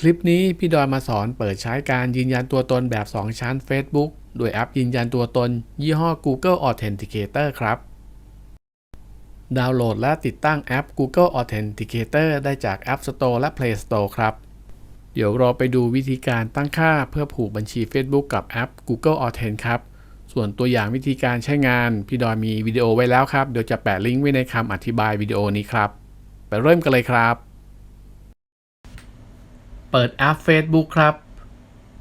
คลิปนี้พี่ดอยมาสอนเปิดใช้การยืนยันตัวตนแบบ 2 ชั้น Facebook โดยแอปยืนยันตัวตน ยี่ห้อ Google Authenticator ครับ ดาวน์โหลดและติดตั้งแอป Google Authenticator ได้จาก App Store และ Play Store ครับ เดี๋ยวเราไปดูวิธีการตั้งค่าเพื่อผูกบัญชี Facebook กับแอป Google Authent ครับ ส่วนตัวอย่างวิธีการใช้งาน พี่ดอยมีวิดีโอไว้แล้วครับ เดี๋ยวจะแปะลิงก์ไว้ในคำอธิบายวิดีโอนี้ครับ ไปเริ่มกันเลยครับ เปิดแอป Facebook ครับ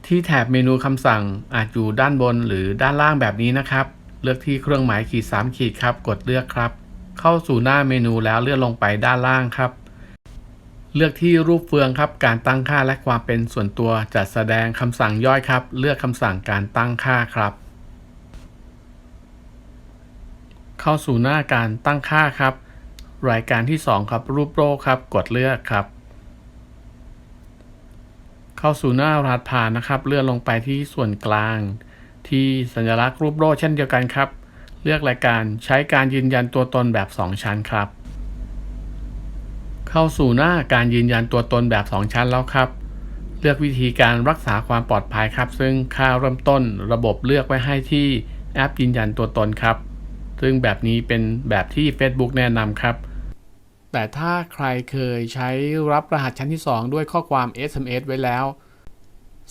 ที่แถบเมนูคำสั่งอาจอยู่ด้านบนหรือด้านล่างแบบนี้นะครับ เลือกที่เครื่องหมายขีด3ขีดครับ กดเลือกครับ เข้าสู่หน้าเมนูแล้วเลื่อนลงไปด้านล่างครับ เลือกที่รูปเฟืองครับ การตั้งค่าและความเป็นส่วนตัวจัดแสดงคำสั่งย่อยครับ เลือกคำสั่งการตั้งค่าครับ เข้าสู่หน้าการตั้งค่าครับ รายการที่ 2 ครับ รูปโรครับ กดเลือกครับ เข้าสู่หน้ารหัสผ่านนะครับ เลื่อนลงไปที่ส่วนกลาง ที่สัญลักษณ์รูปโรคเช่นเดียวกันครับ เลือกรายการใช้การยืนยันตัวตนแบบ 2 ชั้นครับ เข้าสู่หน้าการยืนยันตัวตนแบบ 2 ชั้นแล้วครับ เลือกวิธีการรักษาความปลอดภัยครับ ซึ่งค่าเริ่มต้นระบบเลือกไว้ให้ที่แอปยืนยันตัวตนครับ ซึ่งแบบนี้เป็นแบบที่ Facebook แนะนำครับ แต่ถ้าใครเคยใช้รับรหัสชั้นที่ 2 ด้วยข้อความ SMS ไว้แล้ว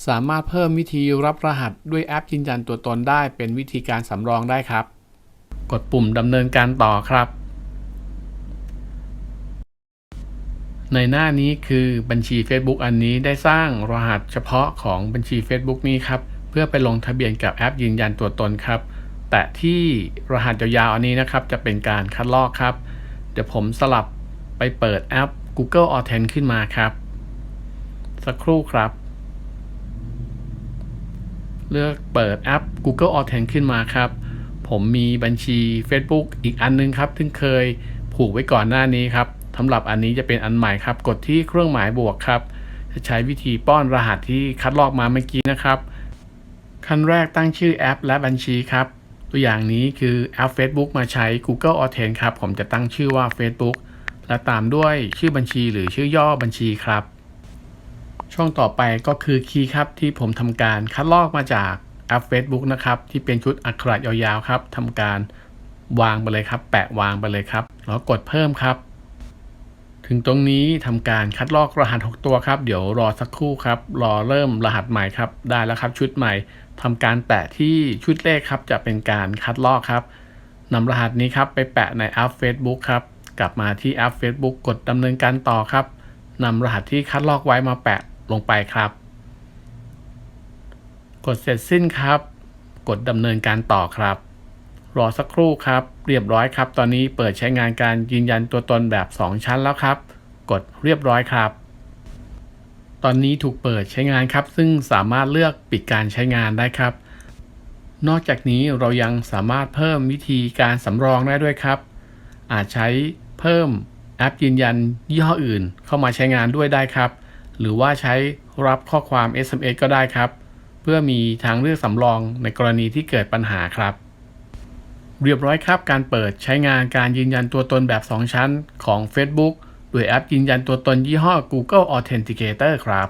สามารถเพิ่มวิธีรับรหัสด้วยแอปยืนยันตัวตนได้เป็นวิธีการสำรองได้ครับ กดปุ่มดำเนินการต่อครับ ในหน้านี้คือบัญชี Facebook อันนี้ได้สร้างรหัสเฉพาะของบัญชี Facebook นี้ครับ เพื่อไปลงทะเบียนกับแอปยืนยันตัวตนครับ แต่ที่รหัสยาวๆอันนี้นะครับจะเป็นการคัดลอกครับ เดี๋ยวผมสลับ ไปเปิดแอป Google Authent ขึ้นมาครับ สักครู่ครับ เลือกเปิดแอป Google Authent ขึ้นมาครับ ผมมีบัญชี Facebook อีกอันนึงครับซึ่งเคยผูกไว้ก่อนหน้านี้ครับสำหรับอันนี้จะเป็นอันใหม่ครับ กดที่เครื่องหมายบวกครับ จะใช้วิธีป้อนรหัสที่คัดลอกมาเมื่อกี้นะครับ ขั้นแรกตั้งชื่อแอป และบัญชีครับ ตัวอย่างนี้คือแอป Facebook มาใช้ Google Authent ครับ ผมจะตั้งชื่อว่า Facebook และตามด้วยชื่อบัญชีหรือชื่อย่อบัญชีครับ ช่องต่อไปก็คือคีย์ครับที่ผมทำการคัดลอกมาจากแอป Facebook นะครับ ที่เป็นชุดอักขระยาวๆครับทำการวางไปเลยครับ แปะวางไปเลยครับแล้วกดเพิ่มครับ ถึงตรงนี้ทำการคัดลอกรหัส 6 ตัวครับ เดี๋ยวรอสักครู่ครับ รอเริ่มรหัสใหม่ครับ ได้แล้วครับชุดใหม่ทำการแตะที่ชุดเลขครับ จะเป็นการคัดลอกครับนำรหัสนี้ครับไปแปะในแอป Facebook ครับ กลับมาที่แอป Facebook กดดำเนินการต่อครับนำรหัสที่คัดลอกไว้มาแปะลงไปครับ กดเสร็จสิ้นครับ กดดำเนินการต่อครับ รอสักครู่ครับ เรียบร้อยครับ ตอนนี้เปิดใช้งานการยืนยันตัวตนแบบ 2 ชั้นแล้วครับ กดเรียบร้อยครับ ตอนนี้ถูกเปิดใช้งานครับ ซึ่งสามารถเลือกปิดการใช้งานได้ครับ นอกจากนี้เรายังสามารถเพิ่มวิธีการสำรองได้ด้วยครับ อาจใช้ เพิ่มแอปยืนยันยี่ห้ออื่น เข้ามาใช้งานด้วยได้ครับ หรือว่าใช้รับข้อความ SMS ก็ได้ครับ เพื่อมีทางเลือกสำรองในกรณีที่เกิดปัญหาครับ เรียบร้อยครับ การเปิดใช้งานการยืนยันตัวตนแบบ 2 ชั้นของ Facebook โดยแอปยืนยันตัวตนยี่ห้อ Google Authenticator ครับ